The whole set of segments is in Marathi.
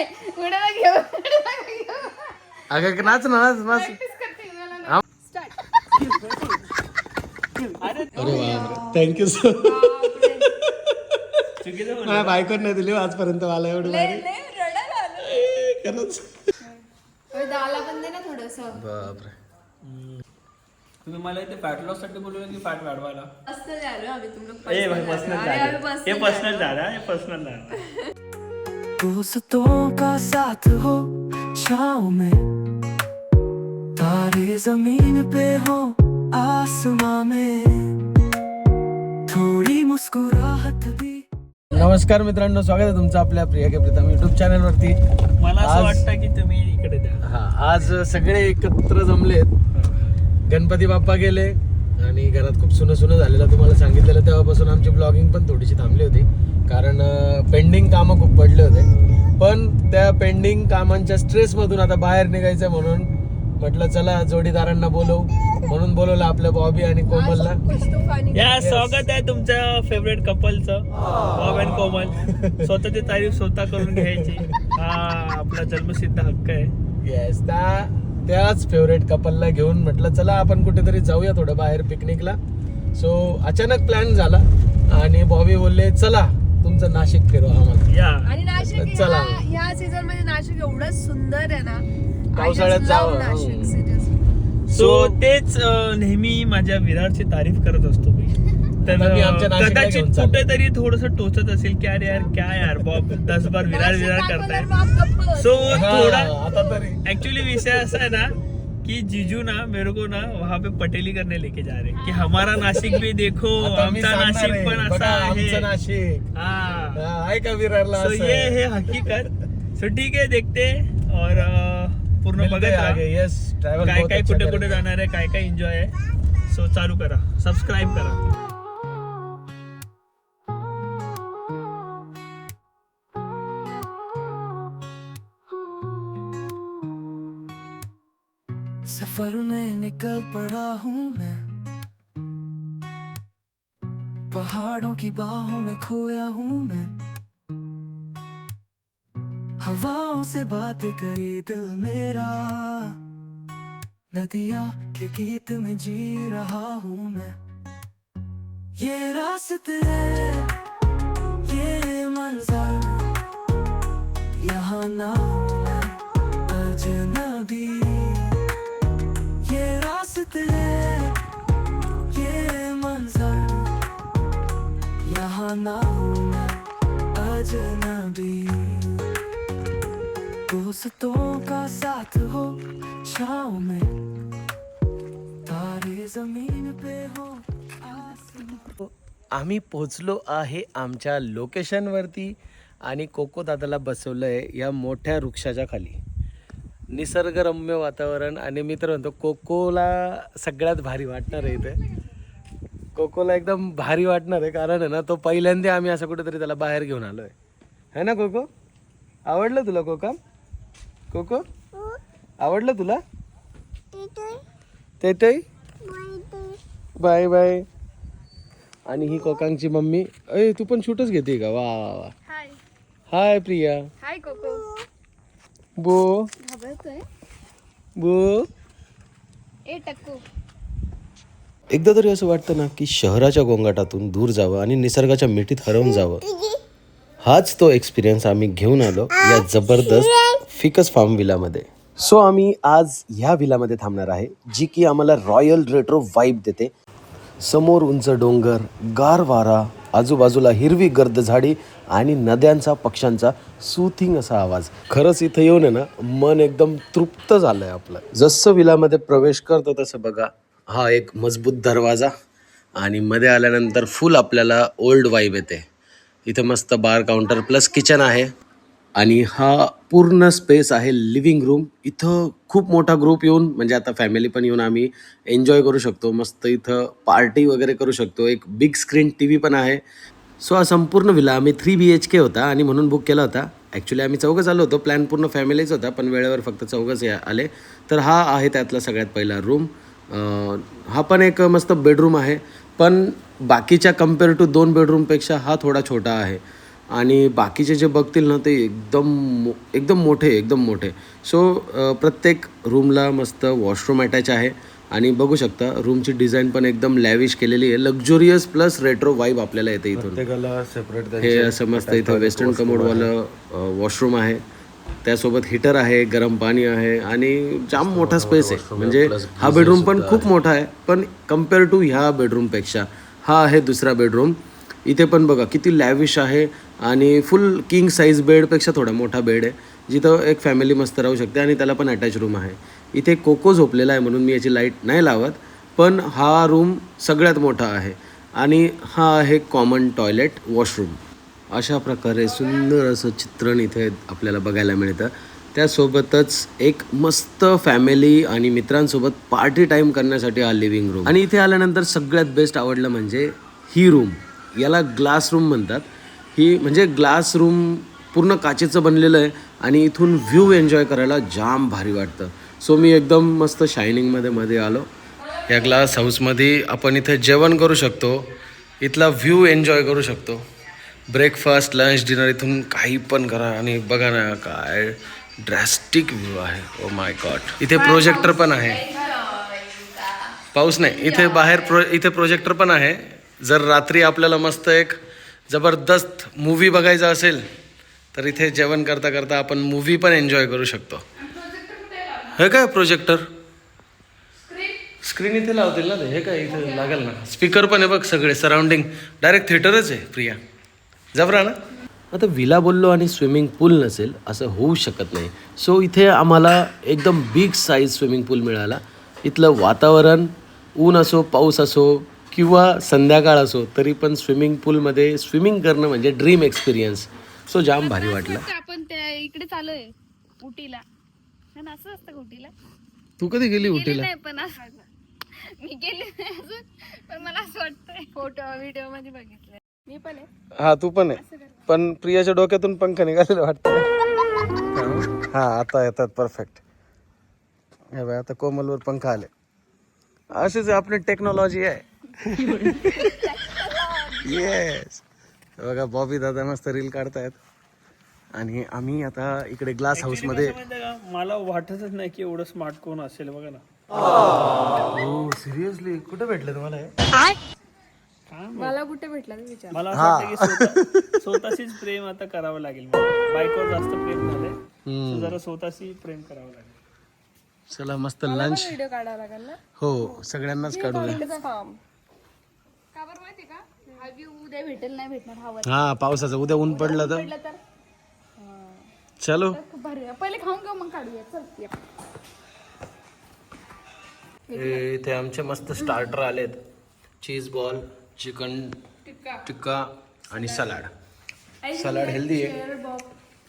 नाही घेऊ घेऊ. अगं नाच ना नाच नाच Practice करते मला नाही. हा. Start. अरे थँक्यू सो माझ्या बायकोन नाही दिली आजपर्यंत मला एवढं लय- भारी लय रडायला आलं. ए, खरंच अरे दाला पण दे ना थोडस बापरे तुम्ही मला इथे फॅट लॉससाठी बोलवलं की फॅट वाढवायला झालो आम्ही तुम लोग झालो. अरे हे पर्सनल. झालं हे पर्सनल झालं दोस्तों का साथ हो? छाँव में। तारे जमीन पे हो आसमां में। थोड़ी मुस्कुराहट भी। नमस्कार मित्रांनो स्वागत आहे तुमचं आपल्या Priya K Pritam YouTube channel वरती. मला असं आज- वाटतं की तुम्ही इकडे द्या हा आज सगळे एकत्र जमलेत. गणपती बाप्पा गेले आणि घरात खूप सुनं सुनं झालेलं तुम्हाला सांगितलेलं तेव्हापासून आमची ब्लॉगिंग पण थोडीशी थांबली होती. कारण पेंडिंग कामं खूप पडले होते. पण त्या पेंडिंग कामांच्या स्ट्रेसमधून आता बाहेर निघायचं म्हणून म्हटलं चला जोडीदारांना बोलवू. म्हणून बोलवलं आपल्या बॉबी आणि कोमलला. या स्वागत आहे तुमच्या फेवरेट कपलचं बॉब अँड कोमल. स्वतःची तारीफ स्वतः करून घ्यायची. हा आपला जन्मसिद्ध हक्क आहे. येस त्या त्याच फेवरेट कपलला घेऊन म्हटलं चला आपण कुठेतरी जाऊया थोडं बाहेर पिकनिकला सो अचानक प्लॅन झाला आणि बॉबी बोलले चला तुमचं नाशिक फिरवा आम्हाला या आणि नाशिक चला. ह्या सीझनमध्ये नाशिक एवढं सुंदर आहे ना पावसाळ्यात जावं. love नाशिक. सो तेच अं, नेहमी माझ्या विरारची तारीफ करत असतो मी तर कदाचित. कुठेतरी थोडस टोचत असेल की अरे यार काय यार बॉब दस बार विरार नाशिक विरार करताय. सो हा, थोडा एक्चुअली विषय ऐसा है ना कि जीजू ना मेरे को ना वहाँ पे पटेली करने लेके जा रहे हैं कि हमारा नासिक भी देखो आमचा नाशिक आहे. पण असा आमचं आहे. नाशिक. हा. आहे का विरारला सो असं? ये है हकीकत. सो ठीक है देखते. हैं और पूर्ण बघत यस ट्रॅव्हल काय काय कुठे कुठे जाणार आहे काय काय एन्जॉय आहे. सो चालू करा. सबस्क्राईब करा. सफ़र में निकल पड़ा हूँ मैं। पहाड़ों की बाहों में खोया हूँ मैं। हवाओं से बात करी दिल मेरा। नदिया के गीत में जी रहा हूँ मैं। ये रास्ते आम्ही पोचलो आहे आमच्या लोकेशनवरती आणि कोको दादाला बसवलंय या मोठ्या वृक्षाच्या खाली. निसर्गरम्य वातावरण आणि मी तर म्हणतो कोकोला सगळ्यात भारी वाटणार आहे इथे. कोकोला एकदम भारी वाटणार आहे कारण आहे ना तो पहिल्यांदा आम्ही असं कुठेतरी त्याला बाहेर घेऊन आलो आहे है ना कोको? आवडलं तुला कोका? कोको? आवडलं तुला? ते. Bye bye. आणि ही कोकांची मम्मी. अय तू पण शूटच घेते का? वा वा वा. Hi. Hi Priya. Hi Coco. बो. घाबरतोय. बो. ए टक्कू. एकदा तरी असं वाटतं ना की शहराच्या गोंगाटातून दूर जावं आणि निसर्गाच्या मिठीत हरवून जावं. हाच तो एक्सपिरियन्स आम्ही घेऊन आलो या जबरदस्त फिकस फार्म विलामध्ये. सो आम्ही आज ह्या विलामध्ये थांबणार आहे जी की आम्हाला रॉयल रेट्रो वाईब देते. समोर उंच डोंगर गार वारा आजूबाजूला हिरवी गर्द झाडी आणि नद्यांचा पक्ष्यांचा सुथिंग असा आवाज. खरंच इथं येऊन आहे ना मन एकदम तृप्त झालंय आपलं. जसं विलामध्ये प्रवेश करतो तसं बघा हा एक मजबूत दरवाजा आणि मध्ये आल्यानंतर फुल आपल्याला ओल्ड वाईब येते. इथं मस्त बार काउंटर प्लस किचन आहे. आणि हा पूर्ण स्पेस आहे लिव्हिंग रूम इथं खूप मोठा ग्रुप येऊन म्हणजे आता फॅमिली पण येऊन आम्ही एन्जॉय करू शकतो. मस्त इथं पार्टी वगैरे करू शकतो. एक बिग स्क्रीन टी व्ही पण आहे. सो हा संपूर्ण विला आम्ही थ्री बी एच के होता आणि म्हणून बुक केला होता. ॲक्च्युली आम्ही चौघंच आलो होतो. प्लॅन पूर्ण फॅमिलीच होता पण वेळेवर फक्त चौघंच या आले. तर हा आहे त्यातला सगळ्यात पहिला रूम हा पण एक मस्त बेडरूम आहे. पण बाकीच्या कंपेअर टू दोन बेडरूमपेक्षा हा थोडा छोटा आहे. आणि बाकीचे जे बघतील ना ते एकदम मो एकदम मोठे एकदम मोठे. सो प्रत्येक रूमला मस्त वॉशरूम अटॅच आहे. आणि बघू शकता रूमची डिझाईन पण एकदम लॅविश केलेली आहे. लक्झुरियस प्लस रेट्रो वाईब आपल्याला येते इथून. सेपरेट हे असं मस्त इथं वेस्टर्न कमोडवालं वॉशरूम आहे. त्यासोबत हिटर आहे गरम पाणी आहे. आणि जाम मोठा स्पेस आहे. म्हणजे हा बेडरूम पण खूप मोठा आहे. पण कंपेअर टू ह्या बेडरूमपेक्षा हा आहे दुसरा बेडरूम इथे पण बघा किती लॅविश आहे. आणि फुल किंग साईज बेडपेक्षा थोडा मोठा बेड आहे जिथं एक फॅमिली मस्त राहू शकते आणि त्याला पण अटॅच रूम आहे. इथे कोको झोपलेला आहे म्हणून मी याची लाइट नाही लावत पण हा रूम सगळ्यात मोठा आहे. आणि हा आहे कॉमन टॉयलेट वॉशरूम अशा प्रकारे सुंदर असं चित्रण इथे आपल्याला बघायला मिळतं. त्यासोबतच एक मस्त फॅमिली आणि मित्रांसोबत पार्टी टाईम करण्यासाठी हा लिव्हिंग रूम आणि इथे आल्यानंतर सगळ्यात बेस्ट आवडलं म्हणजे ही रूम याला ग्लास रूम म्हणतात. ही म्हणजे ग्लास रूम पूर्ण काचेचं बनलेलं आहे आणि इथून व्ह्यू एन्जॉय करायला जाम भारी वाटतं. सो मी एकदम मस्त शायनिंगमध्ये मध्ये आलो. या ग्लास हाऊसमध्ये आपण इथे जेवण करू शकतो. इथला व्ह्यू एन्जॉय करू शकतो. ब्रेकफास्ट लंच डिनर इथून काही पण करा आणि बघा ना काय ड्रॅस्टिक व्ह्यू आहे. ओ माय गॉड इथे प्रोजेक्टर पण आहे. पाऊस नाही. इथे बाहेर प्रो इथे प्रोजेक्टर पण आहे. जर रात्री आपल्याला मस्त एक जबरदस्त मूवी बघायचा असेल तर इथे जेवण करता करता आपण मूवी पण एन्जॉय करू शकतो. हे काय प्रोजेक्टर स्क्रीन इथे लावतील ना ते. हे काय इथे लागेल ना. स्पीकर पण आहे बघ सगळे सराउंडिंग डायरेक्ट थिएटरच आहे प्रिया. जबरा ना? आता विला बोललो आणि स्विमिंग पूल नसेल असं होऊ शकत नाही. सो इथे आम्हाला एकदम बिग साईज स्विमिंग पूल मिळाला. इथलं वातावरण ऊन असो पाऊस असो किंवा संध्याकाळ असो तरी पण स्विमिंग पूलमध्ये स्विमिंग करणं म्हणजे ड्रीम एक्सपिरियन्स. सो जाम भारी वाटलं. आपण त्या इकडे चालूय उटीला हा ना, असं असतं का उटीला तू कधी गेली गेली उटीला नाही पण असं मी गेली नाही अजून पण मला असं वाटतंय. फोटो व्हिडिओमध्ये बघितलंय. मी पण आहे. हा तू पण आहे. पण प्रियाच्या डोक्यातून पंख निघालेलं वाटतं. हा? आता येतात परफेक्ट हे बाय आता कोमलवर पंख आले. अशीच आपली टेक्नॉलॉजी आहे. येस बघा बॉबी दादा मस्त रील काढतायत. आणि आम्ही आता इकडे ग्लास हाऊसमध्ये मला वाटतच नाही की एवढं स्मार्ट कोण असेल बघा ना. हो सिरियसली कुठे भेटलं तुम्हाला हे? मला कुठे भेटला ते विचार? मला असं वाटतं की स्वतः- स्वतःशीच प्रेम आता करावं लागेल. मला. बायकोवर जास्त प्रेम झालंय. जरा स्वतःशी प्रेम करावं लागेल. चला मस्त लंच व्हिडिओ काढावा लागेल ना? हो सगळ्यांनाच काढूया. फार्म का बरं माहिती का? हा व्ह्यू उद्या भेटेल नाही भेटणार हवा हा पावसाचं. उद्या ऊन पडलं तर? पडलं तर? चलो. खूप भारी आहे. पहिले खाऊन घेऊ मग काढूया. चल या. हे इथे आमचे मस्त स्टार्टर आलेत. Cheese ball chicken tikka. आणि सलाड सलाड हेल्दी आहे.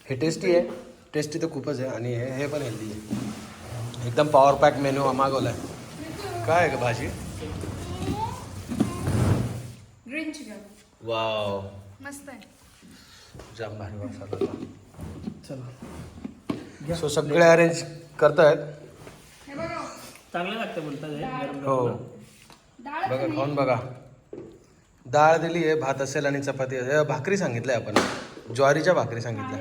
हे टेस्टी आहे. टेस्टी तर खूपच आहे. आणि हे हे पण हेल्दी आहे. एकदम पॉवर पॅक मेन्यू मागवलाय. काय आहे का भाजी? वाव. मस्त आहे. जाम भारी मसाला चला. सो सगळे अरेंज करतायत? चांगलं लागतं बोलतात हे गरम हो. बघा खाऊन बघा. डाळ दिली आहे भात असेल आणि चपाती असेल. हे भाकरी सांगितलंय आपण. ज्वारीच्या भाकरी सांगितल्या.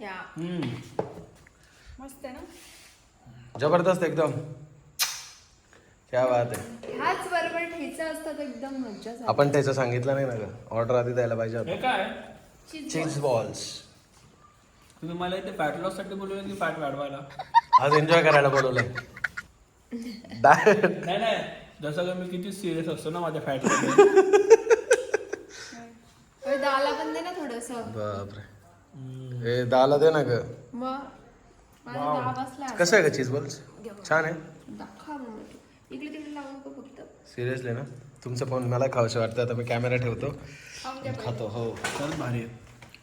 या. हम्म. मस्त आहे ना? जबरदस्त एकदम. क्या बात आहे. ह्याच बरोबर ठेचा असतात एकदम मज्जा झाली. आपण त्याचं सांगितलं नाही ना ग? ऑर्डर आधी द्यायला पाहिजे हे होतं काय चीज बॉल्स तुम्ही मला इथे फॅट लॉससाठी बोलवलं की फॅट वाढवायला? आज एन्जॉय करायला बोलवलंय. डायरेक्ट नाही नाही. जसं का मी किती सिरियस असतो ना माझ्या फॅट दाला पण दे ना थोडस. बापरे. हे दहाला दे ना ग. मग? माझा दहा बसला कसं आहे का चीज बॉल्स छान आहे? दाखवा मग. इकडे तिकडे लावू नको फक्त. सिरियसली ना? तुमचं पण मला खावंसं वाटतं. आता मी कॅमेरा ठेवतो. खातो. हो. खरंच भारी. आहे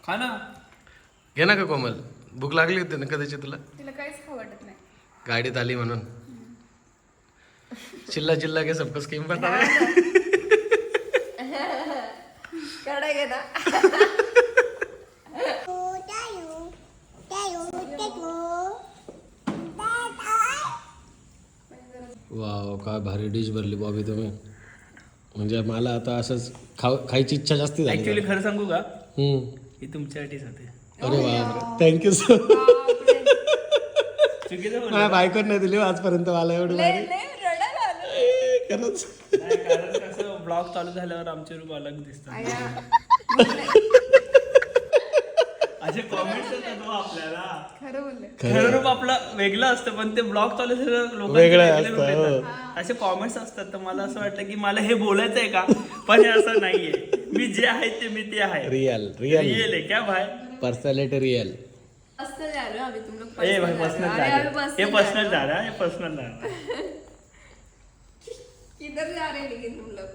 खा ना. घे ना का कोमल. भूक लागली होती ना कदाचित तुला? तिला काहीच खाऊ वाटत नाही. गाडीत आली म्हणून. चिल्ला चिल्ला के सबको स्कीम पता है कडा घे ना. वाव काय भारी डिश भरली बॉबी तुम्ही. म्हणजे मला आता असंच खाव खायची इच्छा जास्ती झाली. ऍक्च्युली खरं सांगू का? ही तुमच्यासाठीच होते. अरे बापरे. थँक्यू सो चुकीचं बोललो. माझ्या बायकोन नाही दिली आजपर्यंत मला एवढं भारी. ए, खरंच. नाही, कारण कसं ब्लॉग चालू झाल्यावर आमचे रूम अलग दिसतात. असे कॉमेंट्स येतात हो आपल्याला. खरं बोलले. खरं. रूप आपलं वेगळं असतं पण ते ब्लॉग चालू वेगळं असतं, हो. असे कॉमेंट्स असतात तर मला असं वाटतं की मला हे बोलायचं आहे का? पण हे असं नाहीये. मी जे आहे ते मी ते आहे. रियल रियल रिअल आहे क्या भाई? पर्सनॅलिटी रियल मस्त जा रहे हो अभी तुम लोग ए भाई personal पर्सनल जा रहे हो। पर्सनल जा रहा है पर्सनल जा रहा है किधर जा रहे हैं लेकिन तुम लोग?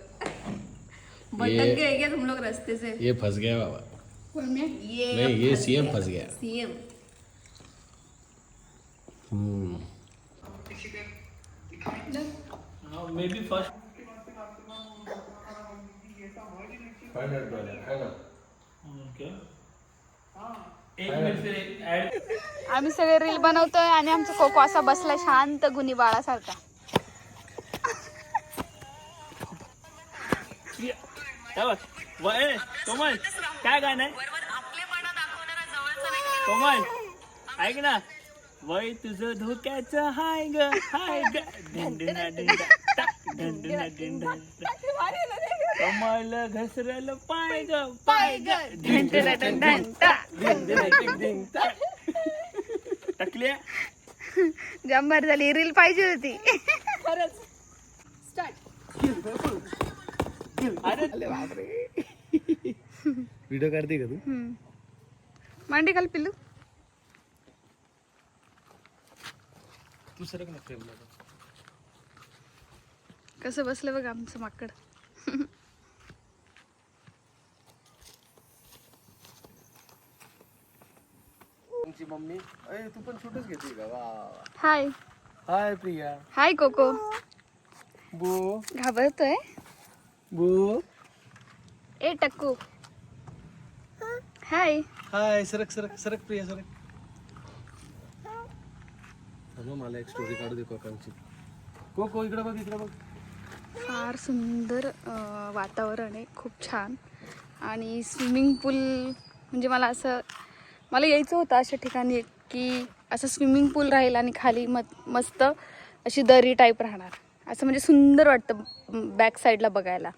भटक गए क्या तुम लोग रास्ते से? ये फंस गया बाबा. कौन में ये नहीं ये सीएम फंस गया सीएम मे बी फर्स्ट ओके एक मिनिट फिर एक ऍड आम्ही सगळे रील बनवतोय आणि आमचा कोको असा बसलाय शांत गुणी बाळासारखा बघ व- ए, कोमल काय गाणं आहे? कोमल ऐक ना. वय तुझं धोक्याचं हाय ग हाय ग. कमल घसरल पाय ग पाय ग. टाकल्या? जंबर झाली रील पाहिजे होती. खरंच. अरे व्हिडिओ काढते का तू? मांडी घाल पिल्लू. तू सरक ना फ्रेमला कसं बसलं बघ आमचं माकड. तुमची मम्मी. अरे तू पण छोटच घेते का? वा. Hi. Hi Priya. Hi Coco. बो. घाबरतोय. बो. ए टक्कू. हाय हाय सरक सरक सरक प्रिया सरक अगं मला एक स्टोरी काढू दे कोकांची को को इकडे बघ इकडे बघ. फार सुंदर अं, वातावरण आहे खूप छान. आणि स्विमिंग पूल म्हणजे मला असं मला यायचं होतं अशा ठिकाणी की असं स्विमिंग पूल राहील आणि खाली म मस्त अशी दरी टाईप राहणार. असं म्हणजे सुंदर वाटतं बॅक साईडला बघायला.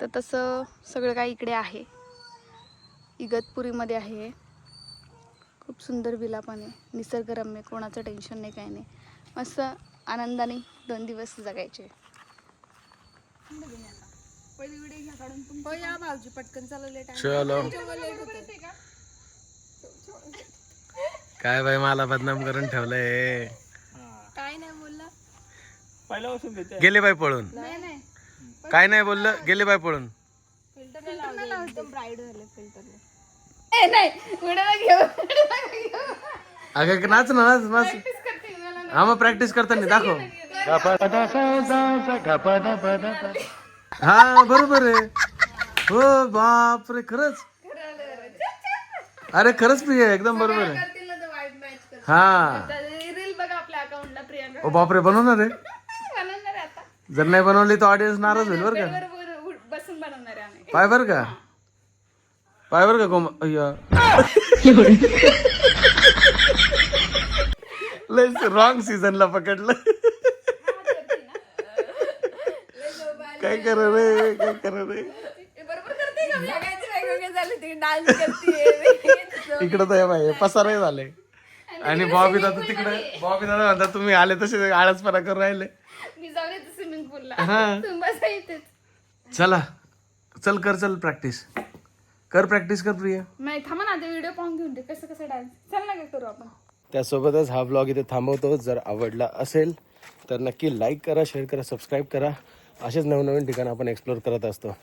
तर तसं सगळं काही इकडे आहे. इगतपुरीमध्ये आहे खूप सुंदर विला पण आहे. निसर्गरम्य कोणाचं टेन्शन नाही काही नाही. मस्त आनंदाने दोन दिवस जगायचे. चलो. काय बाई मला बदनाम करून ठेवलंय काय नाही बोलला पहिल्यापासून गेले बाई पळून. नाही नाही. काय नाही बोललं गेले बाई पळून. ब्राईड झाले फिल्टर नाही उड्या घेऊ अगं नाच ना नाच नाच. हा मग प्रॅक्टिस करताना दाखव. हा बरोबर आहे. हो बाप रे खरंच. अरे खरंच प्रिय एकदम बरोबर आहे. हा. रील बघा आपल्या अकाउंटला प्रियांका. ओ बापरे बनवणार आहे? बनवणार आहे आता. जर नाही बनवली तर ऑडियन्स नाराज होईल बरं का? बसून बनवणार आहे आम्ही. पाय बर का? पाय बर का कोम अय्या. लय रॉंग सीझनला पकडलं. काय करा रे काय करा रे? बरोबर करते का सगळ्यांचे वेगवेगळे झाले ते डान्स करते इकडं तर बाई पसारही झाले. आणि बॉबी दादा तिकडे. बॉबी दादा म्हणतात तुम्ही आले तसे आळसपणा करून राहिले. मी जाऊन येते स्विमिंग पूलला हा. तुम्ही बसा इथेच. चला. चल कर चल प्रॅक्टिस कर प्रॅक्टिस कर प्रिया. नाही थांबा ना ते व्हिडिओ पाहून घेऊन दे. कसं कसं डान्स चल ना काय करू आपण. त्यासोबतच हा ब्लॉग इथे थांबवतो. जर आवडला असेल तर नक्की लाईक करा शेअर करा सबस्क्राईब करा. असेच नवनवीन ठिकाण आपण एक्सप्लोर करत असतो.